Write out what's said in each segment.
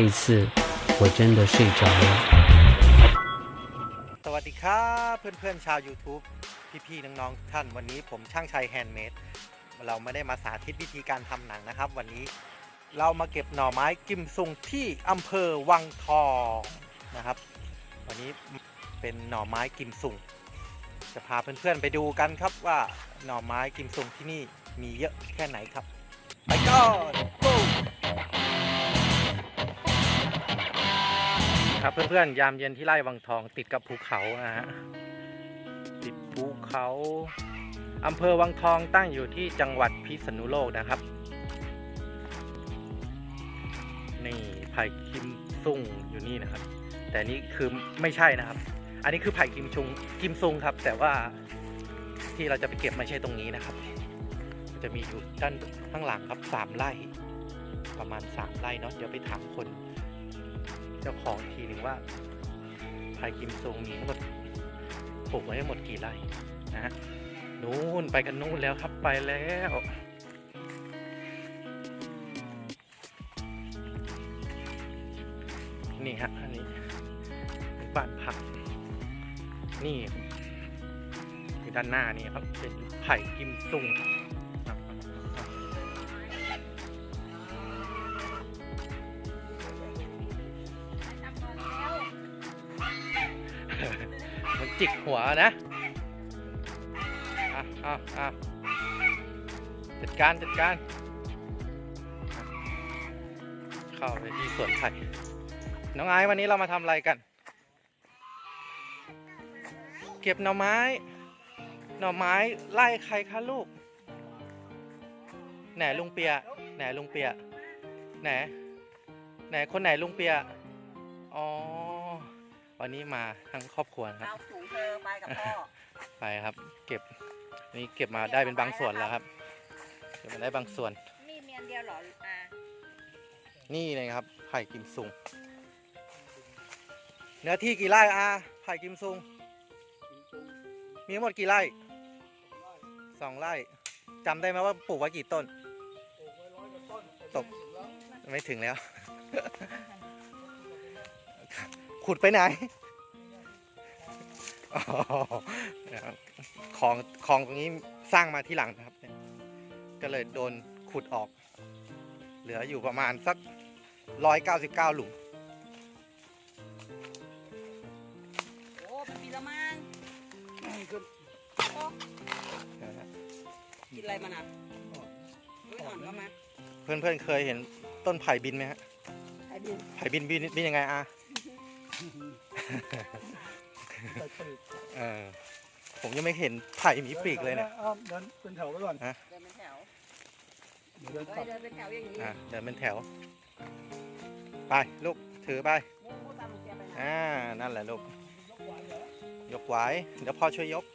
这一次我真的睡着了。 สวัสดีครับเพื่อนๆชาว YouTube พี่ๆน้องๆทุกท่านวันนี้ผมช่างชัยแฮนด์เมดเราไม่ได้มาสาธิตวิธีการทำหนังนะครับ วันนี้เรามาเก็บหน่อไม้กิมซุงที่อำเภอวังทองนะครับ วันนี้เป็นหน่อไม้กิมซุงจะพาเพื่อนๆไปดูกันครับว่าหน่อไม้กิมซุงที่นี่มีเยอะแค่ไหนครับ ไปก่อน ครับเพื่อนๆยามเย็นที่ไร่วังทองติดกับภูเขานะฮะติดภูเขาอำเภอวังทองตั้งอยู่ที่จังหวัดพิษณุโลกนะครับ นี่ไผ่คิมซุงอยู่นี่นะครับ แต่นี่คือไม่ใช่นะครับ อันนี้คือไผ่คิมชุงคิมซุงครับ แต่ว่าที่เราจะไปเก็บไม่ใช่ตรงนี้นะครับ จะมีอยู่ด้านข้างหลังครับสามไร่ ประมาณสามไร่เนาะเดี๋ยวไปถามคน เจ้าของทีหนึ่งว่าไผ่กิมซุงมีทั้งหมดปลูกไว้ทั้งหมดกี่ไร่นะฮะนู่นไปกันนู่นแล้วครับไปแล้วนี่ฮะอันนี้เป็นบ้านพักนี่ที่ด้านหน้านี่ครับเป็นไผ่กิมซุง จิกหัวนะอะอะอะจัดการจัดการเข้าไปที่สวนไผ่น้องไอซ์วันนี้เรามาทำอะไรกัน เก็บหน่อไม้ หน่อไม้ไล่ใครคะลูกไหนลุงเปียไหนลุงเปียไหนไหนคนไหนลุงเปียอ๋อ วันนี้มาทั้งครอบครัวนะครับเอาถุงเธอไปกับพ่อ ไปครับ เก็บนี่เก็บมาได้เป็นบางส่วนแล้วครับ เก็บมาได้บางส่วนมีเมียนเดียวเหรออ่านี่เลยครับไผ่กิมซุง เนื้อที่กี่ไร่อาไผ่กิมซุง มีทั้งหมดกี่ไร่สองไร่จำได้ไหมว่าปลูกไว้กี่ต้น ตก ไม่ถึงแล้ว ขุดไปไหนอ๋อนะครับของของตรงนี้สร้างมาที่หลังนะครับเนี่ยก็เลยโดนขุดออก เหลืออยู่ประมาณสักร้อยเก้าสิบเก้าหลุม โอ้มันมีละมังโอ้กินอะไรมันอะเฮ้ยอ่อนก็มาเพื่อนเพื่อนๆเคยเห็นต้นไผ่บินไหมฮะไอ้ดิน ไผ่บินบินบินยังไงอาเออผมยังไม่เห็นไผ่มีปีกเลยเนี่ยอ้าวเดินเป็นแถวไปก่อนเดินเป็นแถวเดี๋ยวเดินเฮ้กลัยบเดินเป็นแถวอย่างนี้อะเดินเป็นแถว ไปลูกถือไปมูมูตามเกียร์ไปนะอ่านั่นแหละลูกยกไหวเดี๋ยวพ่อช่วยยก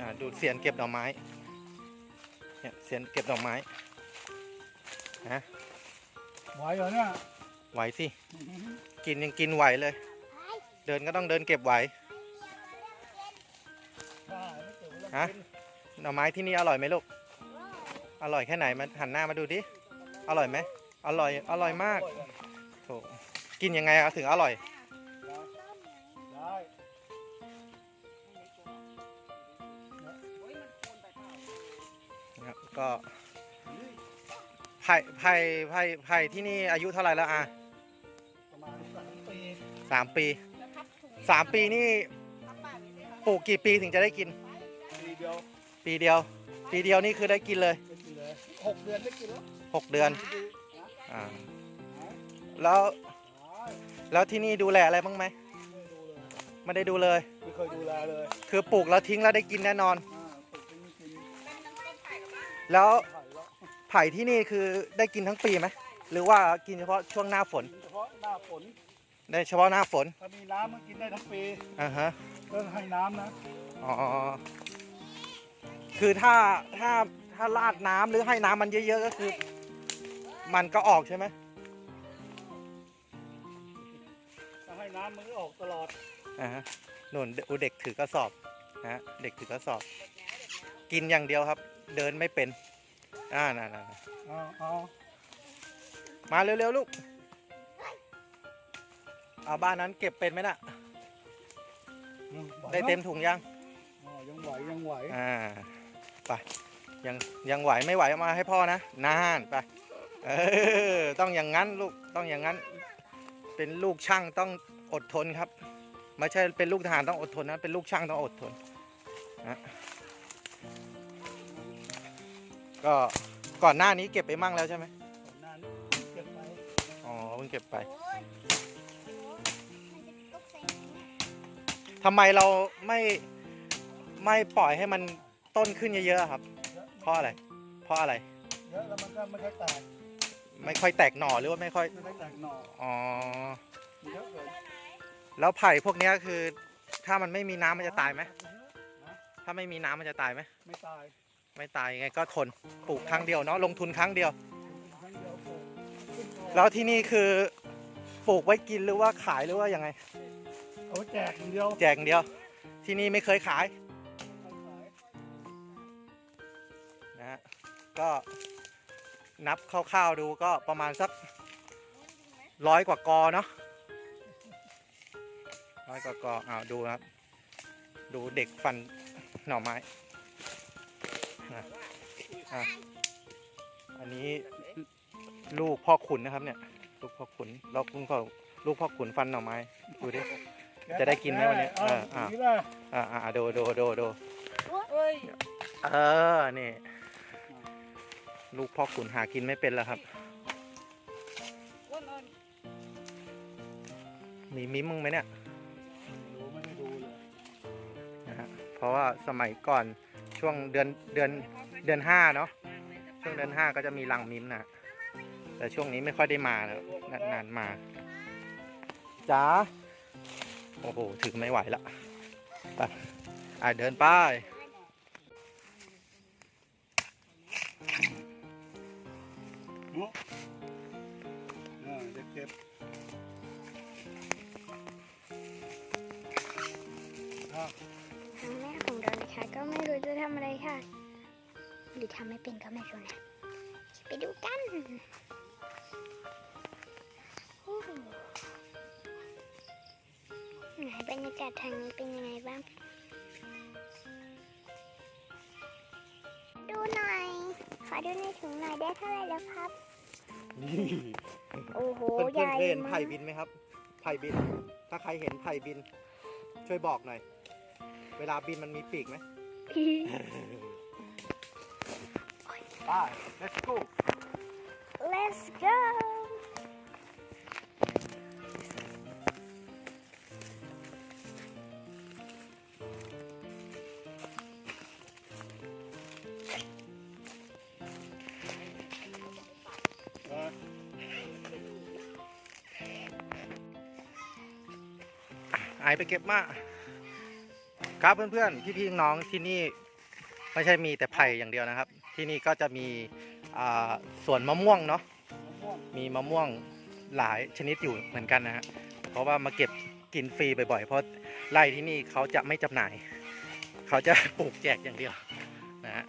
อ่าดูเสียนเก็บดอกไม้เนี่ยเสียนเก็บดอกไม้ฮะไหวเหรอเนี่ย ไหวสิ กินยังกินไหวเลย เดินก็ต้องเดินเก็บไหวได้ไม่เกิดเวลาฮะหน่อไม้ที่นี่อร่อยไหมลูก อร่อยแค่ไหนมาหันหน้ามาดูดิ อร่อยไหม อร่อย อร่อยมากปล่อยก่อนโถกินยังไงอะถึงอร่อยได้โอ้ยมันคูนไปเปล่านะครับก็ไผ่ไผ่ไผ่ไผ่ที่นี่อายุเท่าไหร่แล้วอะประมาณสามปี สามปีแล้วทับถุงสามปีนี่ทับป่ามีไหมคะปลูกกี่ปีถึงจะได้กิน ปีเดียวปีเดียว ปีเดียวนี่คือได้กินเลยไม่กินเลยหกเดือนได้กินแล้วหกเดือนดีอ่าแล้วได้แล้วที่นี่ดูแลอะไรบ้างไหมไม่ดูเลยไม่ได้ดูเลย ไม่เคยดูแลเลย คือปลูกแล้วทิ้งแล้วได้กินแน่นอนอ่าปลูกไม่กินเป็นต้นไผ่กับบ้านแล้วไผ่แล้วไผ่ที่นี่คือได้กินทั้งปีไหมหรือว่ากินเฉพาะช่วงหน้าฝนกินเฉพาะหน้าฝน ได้เฉพาะหน้าฝนถ้ามีน้ำมันกินได้ทั้งปีอ่าฮะเรื่องให้น้ำนะอ๋อคือถ้าถ้าถ้าราดน้ำหรือให้น้ำมันเยอะๆก็คือ มันก็ออกใช่ไหมถ้าให้น้ำมันก็ออกตลอดอ่าฮะนุ่นดูเด็กถือกระสอบนะฮะเด็กถือกระสอบ กินอย่างเดียวครับ เดินไม่เป็นอ่าน่ะๆเอาเอาๆมาเร็วๆลูก เอาบ้านนั้นเก็บเป็นไหมน่ะ ได้เต็มถุงยังอ๋อยังไหวยังไหวอ่าไปยังยังไหวไม่ไหวเอามาให้พ่อนะนานไปเออต้องอย่างนั้นลูกต้องอย่างนั้น เป็นลูกช่างต้องอดทนครับไม่ใช่เป็นลูกทหารต้องอดทนนะเป็นลูกช่างต้องอดทนนะก็ก่อนหน้านี้เก็บไปมั่งแล้วใช่ไหมก่อนหน้านี้เก็บไปอ๋อเพิ่งเก็บไปำไมเราไม่ไม่ปล่อยให้มันต้นขึ้นเยอะๆครับเยอะเพราะอะไร เพราะอะไร เยอะแล้วมันก็ไม่ค่อยแตกไม่ค่อยแตกหน่อหรือว่าไม่ค่อย ไม่ค่อยแตกหน่ออ๋อมันเยอะเกินแล้วไผ่พวกเนี้ยคือ ถ้ามันไม่มีน้ำมันจะตายไหม ถ้าไม่มีน้ำมันจะตายไหม ไม่ตายไม่ตายยังไงก็ทน ปลูกครั้งเดียวเนาะ ลงทุนครั้งเดียว ครั้งเดียวปลูกขึ้นก่อนแล้วที่นี่คือปลูกไว้กินหรือว่าขายหรือว่ายังไง เอาไว้แจกอย่างเดียวแจกอย่างเดียว ที่นี่ไม่เคยขายนะฮะก็นับคร่าวๆดูก็ประมาณสักร้อยกว่ากอเนาะร้อยกว่ากออ้าวดูนะครับ ดูเด็กฟันหน่อไม้นะอะอันนี้ลูกพ่อขุนนะครับเนี่ย ลูกพ่อขุนแล้วคุณพ่อลูกพ่อขุนฟันหน่อไม้ดูดิ จะได้กินไหมวันนี้เออเอออะย่างนี้ล่ะอ่าอ่าดูดูดูดูเอ้ยเออนี่ลูกพ่อขุนหากินไม่เป็นแล้วครับอ้วนอ่อนมีมิ้มมึงไหมเนี่ยดูไม่ได้ดูเลยนะฮะเพราะว่าสมัยก่อนช่วงเดือนเดือนเดือนห้าเนาะช่วงเดือนห้าก็จะมีรังมิ้มนะแต่ช่วงนี้ไม่ค่อยได้มาแล้วนานๆมาจ๋า โอ้โห ถึงไม่ไหวละไปอะเดินไป้ายเนาะเออเด็กเก็บอะครั้งแรกของเรานะคะก็ไม่รู้จะทำอะไรค่ะ หรือทำไม่เป็นก็ไม่รู้นะ ไปดูกัน โอ้ โหไหนบรรยากาศทางนี้เป็นยังไงบ้าง ดูหน่อย ขอดูในถุงหน่อยได้เท่าไหร่แล้วครับ นี่โอ้โหเพื่อนใหญ่เพื่อนเคยเห็นมาไผ่กบินไหมครับไผ่บิน ถ้าใครเห็นไผ่บิน ช่วยบอกหน่อย เวลาบินมันมีปีกไหมไป let's go Let's go ไอไปเก็บมาครับเพื่อนๆพี่ๆน้องที่นี่ไม่ใช่มีแต่ไผ่อย่างเดียวนะครับ ที่นี่ก็จะมีสวนมะม่วงเนาะมีมะม่วงหลายชนิดอยู่เหมือนกันนะฮะเพราะว่ามาเก็บกินฟรีบ่อยๆ เพราะไร่ที่นี่เขาจะไม่จำหน่าย เขาจะปลูกแจกอย่างเดียวนะฮะ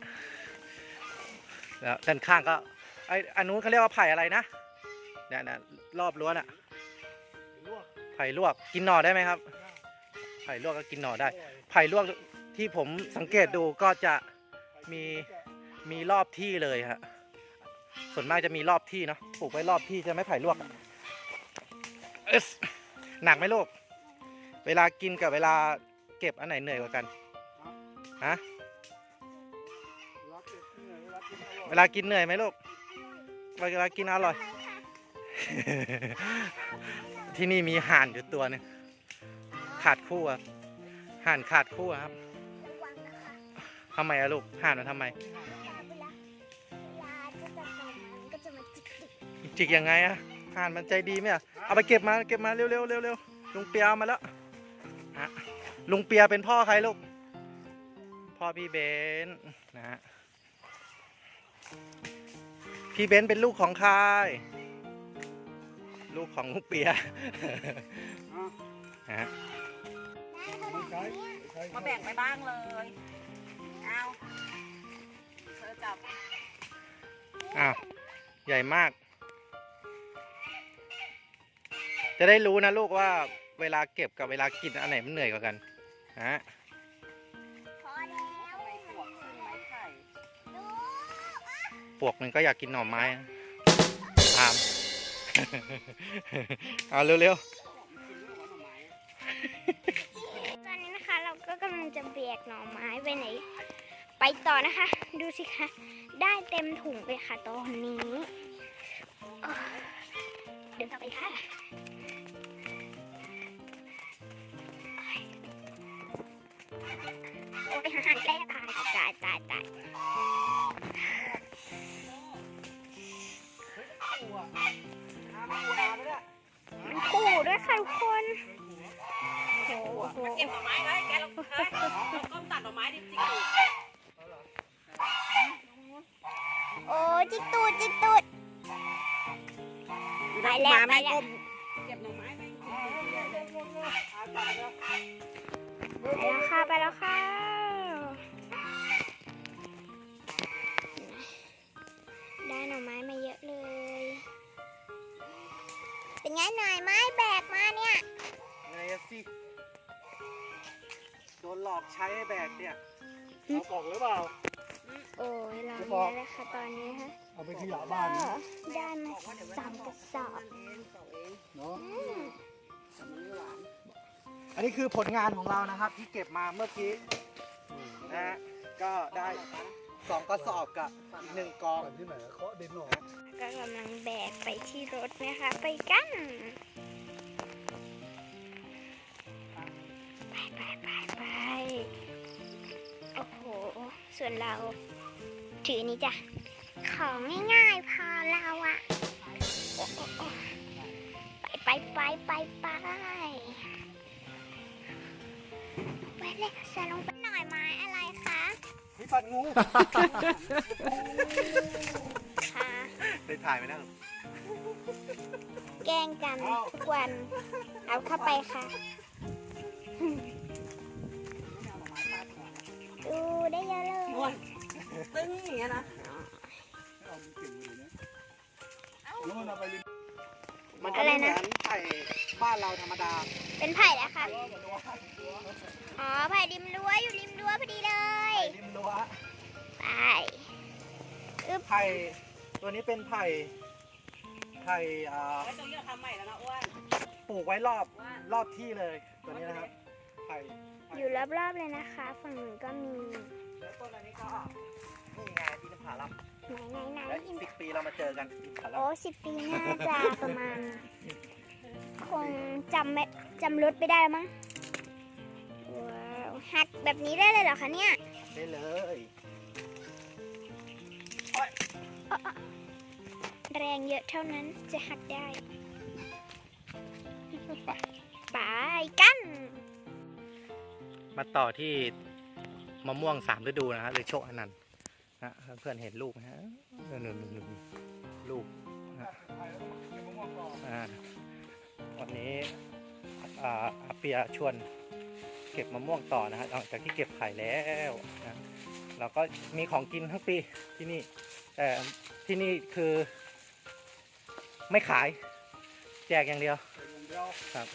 แล้วด้านข้างก็ไออันนู้นเขาเรียกว่าไผ่อะไรนะเนี่ยนะรอบรั้วน่ะลวก ผ่ลวกกินหน่อได้ไหมครับ ไผ่ลวกก็กินหน่อได้ ไผ่ลวกที่ผมสังเกตดูก็จะมีมีรอบที่เลยฮะส่วนมากจะมีรอบที่เนาะปลูกไว้รอบที่จะไม่ไผ่ลวกอะเอสหนักไหมลูก เวลากินกับเวลาเก็บอันไหนเหนื่อยกว่ากันฮะเวลากินเหนื่อยไหมลูกเวลากินอร่อย ที่นี่มีห่านอยู่ตัวนึงขาดคู่อะห่านขาดคู่ครับทำไมอะลูกห่านมันทำไมเวลาเวลาจะจับมันก็จะมาจิกยังไงอะห่านมันใจดีไหมอะเอาไปเก็บมาเก็บมาเร็วๆเร็วๆเร็วลุงเปียเอามาแล้วฮะลุงเปียเป็นพ่อใครลูกพ่อพี่เบนซ์นะฮะพี่เบนซ์เป็นลูกของใคร ลูกของลุงเปียอะนะฮะไม่ใช้ไม่ใช้มาแบ่งไปบ้างเลย เอาเธอจับ อ้าว ใหญ่มาก จะได้รู้นะลูกว่าเวลาเก็บกับเวลากินอันไหนมันเหนื่อยกว่ากัน ฮะพอแล้วในปวกขึ้นไม้ไผ่ดูปวกมันก็อยากกินหน่อไม้นะตาม เอาเร็วกินด้วตอนนี้นะคะเราก็กำลังจะเบียกหน่อไม้ไปไหน ไปต่อนะคะ ดูสิคะ ได้เต็มถุงเลยค่ะตอนนี้เดินต่อไปค่ะโอ้ยหาแก้ตายตายตายตาย ไปแล้วไปแล้วเก็บหน่อไม้ไปไปแล้วค่ะไปแล้วค่ะได้หน่อไม้มาเยอะเลย เป็นไงหน่อยไม้แบกมาเนี่ยๆไงสิโดนหลอกใช้แบกเนี่ยเราบอกหรือเปล่า โอ้ยเราจะบเยอกอะเลยค่ะตอนนี้ฮะ เอาไปขยะบ้านนะได้มาสามกระสอบเองเสาเองเนาะอืมแต่มันไม่หวานอันนี้คือผลงานของเรานะครับที่เก็บมาเมื่อกี้นะฮะก็ได้สองกระสอบกับอีกหนึ่งกองก่อนที่ไหนอะเคาะดินออกก็กำลังแบกไปที่รถนะคะ ไปกันไปไปไปไปโอ้โห ส่วนเราถือนี้จ้ะ ของง่ายๆพอเราอะไปไปไปไปไปไปเลยใส่ลงไปหน่อยไม้อะไรคะมีปัดงูค่ะได้ถ่ายไหมนะแกล้งกันทุกวันเอาเข้าไปค่ะ ดูได้เยอะเลยตึ้งอย่างเงี้ยนะ มันเอาไปริมมันจะไม่เหมือนไผ่บ้านเราธรรมดา เป็นไผ่แล้วค่ะ อ๋อ ไผ่ริมรั้วอยู่ริมรั้วพอดีเลย ไผ่ริมรั้วไปไผ่ตัวนี้เป็นไผ่ไผ่อ่าไว้ตรงนี้เราทำใหม่แล้วนะอ้วน ปลูกไว้รอบรอบที่เลย ตัวนี้นะครับ ไผ่ อยู่รอบๆเลยนะคะ ฝั่งหนึ่งก็มี แล้วต้นอันนี้ก็นี่ไงที่น้ำผาลัม ไหนไหนไหนและอินสิบปีเรามาเจอกันที่ผาลัโอ้มสิบปีน่าจะประมาณ คงจำไม่จำรถไม่ได้มั้งว้าวหักแบบนี้ได้เลยเหรอคะเนี่ยได้เลยแรงเยอะเท่านั้นจะหักได้ไปกัน มาต่อที่มะม่วงสามฤดูนะฮะหรือโชคอนันต์ นะเพื่อนเห็นลูกไหมฮะนู่นๆๆๆลูกไผ่แล้วก็เก็บมะม่วงต่ออ่าวันนี้อาอาเปียชวนเก็บมะม่วงต่อนะฮะหลังจากที่เก็บไผ่แล้วนะเราก็มีของกินทั้งปีที่นี่แต่ที่นี่คือไม่ขาย แจกอย่างเดียวเก็บ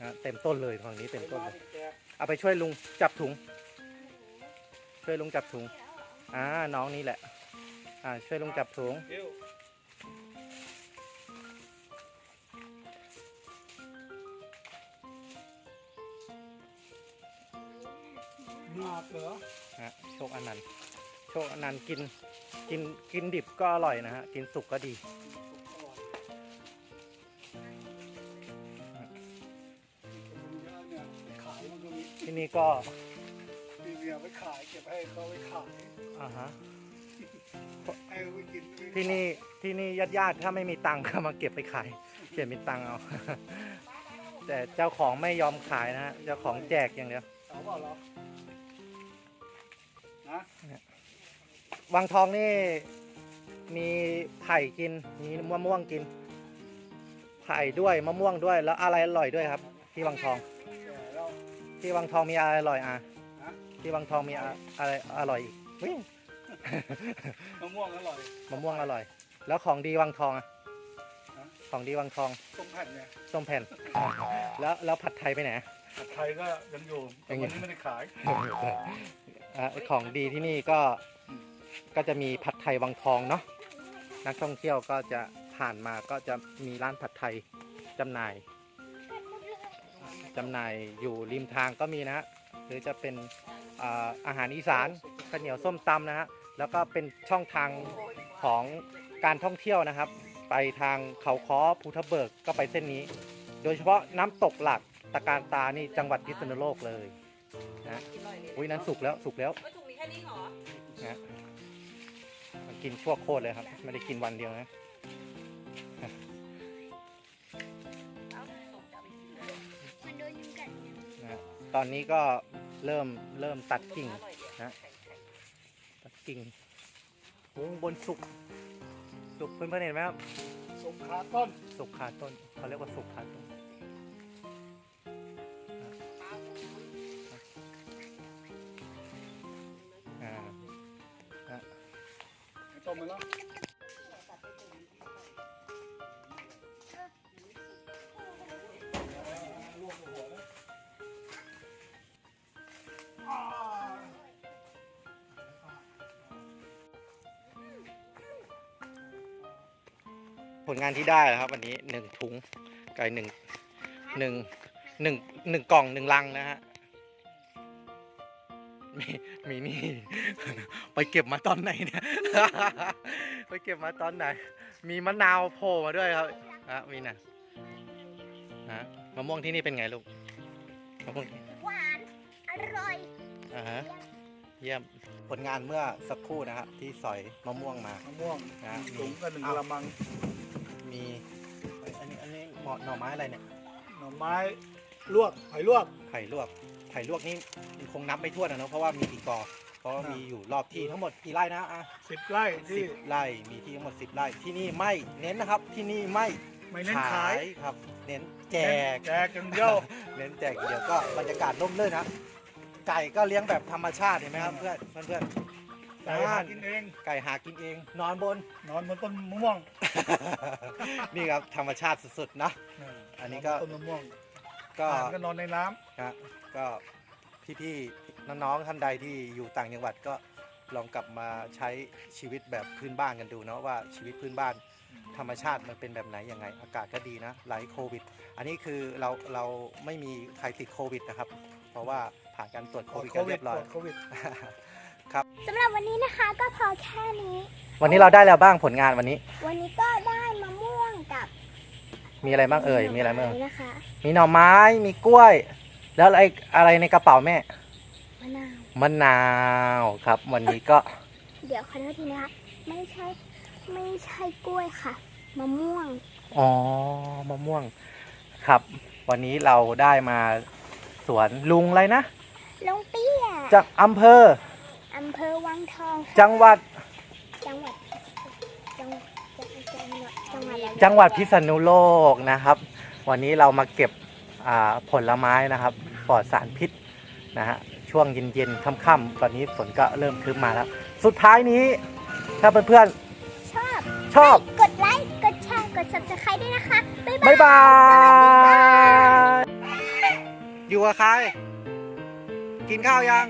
นะเต็มต้นเลยฝั่งนี้เต็มต้นเลย เอาไปช่วยลุงจับถุง ช่วยลุงจับถุง อ่าน้องนี่แหละ อ่าช่วยลุงจับถุงเดี๋ยวหนักเหรอฮะโชคอนันต์โชคอนันต์กินกินกินดิบก็อร่อยนะฮะ กินสุกก็ดีสุกอร่อยมันเยอะเนี่ยขายมันก็มีที่นี่ก็มีเมีย ไปขายเก็บให้เขาไปขายอ่าฮะให้เขาไปกินไปที่นี่ที่นี่ญาติญาติๆถ้าไม่มีตังค์ก็มาเก็บไปขายเก็บมีตังค์เอา แต่เจ้าของไม่ยอมขายนะฮะเจ้าของแจกอย่างเดียวเอาเปล่าเหรอนะวังทองนี่มีไผ่กินมีมะม่วงกิน ไผ่ด้วยมะม่วงด้วยแล้วอะไรอร่อยด้วยครับ ที่วังทอง แก่แล้วที่วังทองมีอะไรอร่อยอะฮะ ที่วังทองมีอะอะไรอร่อยอีกอุ๊ยมะม่วงอร่อย มะม่วงอร่อย แล้วของดีวังทองอะฮะขของดีวังทองส้มแผ่นเนี่ยส้มแผ่น แล้วแล้วผัดไทยไปไหนผัดไทยก็ยังอยู่แต่ยังอยู่วันนี้ไม่ได้ขาย อะของดีที่นี่ก็ก็จะมีผัดไทยวังทองเนาะนักท่องเที่ยวก็จะผ่านมาก็จะมีร้านผัดไทยจำหน่าย จำหน่ายอยู่ริมทางก็มีนะฮะหรือจะเป็น อ่าอาหารอีสานข้าวเหนียวส้มตำนะฮะแล้วก็เป็นช่องทางของการท่องเที่ยวนะครับ ไปทางเขาค้อภูทับเบิกก็ไปเส้นนี้ โดยเฉพาะน้ำตกหลักตะการตานี่จังหวัดพิษณุโลกเลยนะอุ้ยนั้นสุกแล้วสุกแล้วไม่ถูกมีแค่นี้เหรอนะมันกินชั่วโคตรเลยครับ ไม่ได้กินวันเดียวนะมันโดนยุงกัดนะตอนนี้ก็ เริ่มเริ่มตัดกิ่งนะตัดกิ่งโอ้บนสุก สุกเพื่อนๆเห็นไหมครับส้มขาต้นสุกขาต้นเขาเรียกว่าสุกขาต้นอ่าต้มมาแล้ว ผลงานที่ได้นะครับวันนี้หนึ่งถุงไก่หนึ่งหนึ่งหนึ่งหนึ่งกล่องหนึ่งลังนะฮะมีมีนี่ ไปเก็บมาตอนไหนเนี่ยไปเก็บมาตอนไหน มีมะนาวโผล่มาด้วยครับอะมีนะฮะมะม่วงที่นี่เป็นไงลูกมะม่วงหวานอร่อยอ่าฮะเยี่ยมผลงานเมื่อสักครู่นะครับที่สอยมะม่วงมามะม่วงนะถุงก็หนึ่งกระมัง มีเอ้ยอันนี้อันนี้เหมาะหน่อไม้อะไรเนี่ยหน่อไม้ลวกหอยลวก ไผ่ลวกไผ่ลวกนี่คงนับไม่ถ้วนนะเนอะเพราะว่ามีกี่กอเพราะว่าอ่ามีมีอยู่รอบที่ทั้งหมดกี่ไร่นะอะสิบไร่สิที่บไร่มีที่ทั้งหมดสิบไร่ที่นี่ไม่เน้นนะครับที่นี่ไม่ไม่เน้นขายครับ เน้นแจก แจกอย่างเดียว เน้นแจกเดี๋ยวก็บรรยากาศร่มรื่นนะไก่ก็เลี้ยงแบบธรรมชาติเห็นไหมครับเพื่อนเพื่อนเพื่อน ไก่หากินเอง ไก่หากินเอง นอนบน นอนบนต้นมะม่วง นี่ครับธรรมชาติสุดๆนะ อันนี้ก็ต้นมะม่วง ก็อาหารก็นอนในน้ำฮะก็พี่ๆน้องๆท่านใดที่อยู่ต่างจังหวัดก็ลองกลับมาใช้ชีวิตแบบพื้นบ้านกันดูเนาะว่าชีวิตพื้นบ้าน ธรรมชาติมันเป็นแบบไหนยังไง อากาศก็ดีนะไร้โควิด อันนี้คือเราเราไม่มีใครติดโควิดนะครับ เพราะว่าผ่านการตรวจโควิดกันเรียบร้อยโควิดสำหรับวันนี้นะคะก็พอแค่นี้ วันนี้เราได้แล้วบ้างผลงานวันนี้ วันนี้ก็ได้มะม่วงกับมีอะไรบ้างเอ่ยมีอะไรบ้างหน่นะคะมีหน่อไม้มีกล้วย แล้วอะไรอะไรในกระเป๋าแม่มะนาวมะนาวครับ วันนี้ก็ เดี๋ยวขอโทษทีนะคะไม่ใช่ไม่ใช่กล้วยค่ะมะม่วงอ๋อมะม่วง ครับ วันนี้เราได้มาสวนลุงอะไรนะลงเปี้ยจากอำเภอ อำเภอวังทองค่ะจังหวัดจังหวัดจังหวัดจังหวัดจังหวัดอะไรจังหวัดพิษณุโลกนะครับ วันนี้เรามาเก็บอ่าผลไม้นะครับปลอดสารพิษนะฮะช่วงเย็นๆค่ำๆตอนนี้ฝนก็เริ่มคลึ้มมาแล้ว สุดท้ายนี้ ถ้าเพื่อนชอบๆชอบ กดไลค์กดแชร์กด subscribe ด้วยนะคะบ๊ายบาย บ๊ายบาย อยู่กับใคร กินข้าวยัง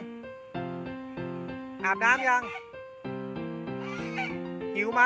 อาบน้ำยัง หิวไหม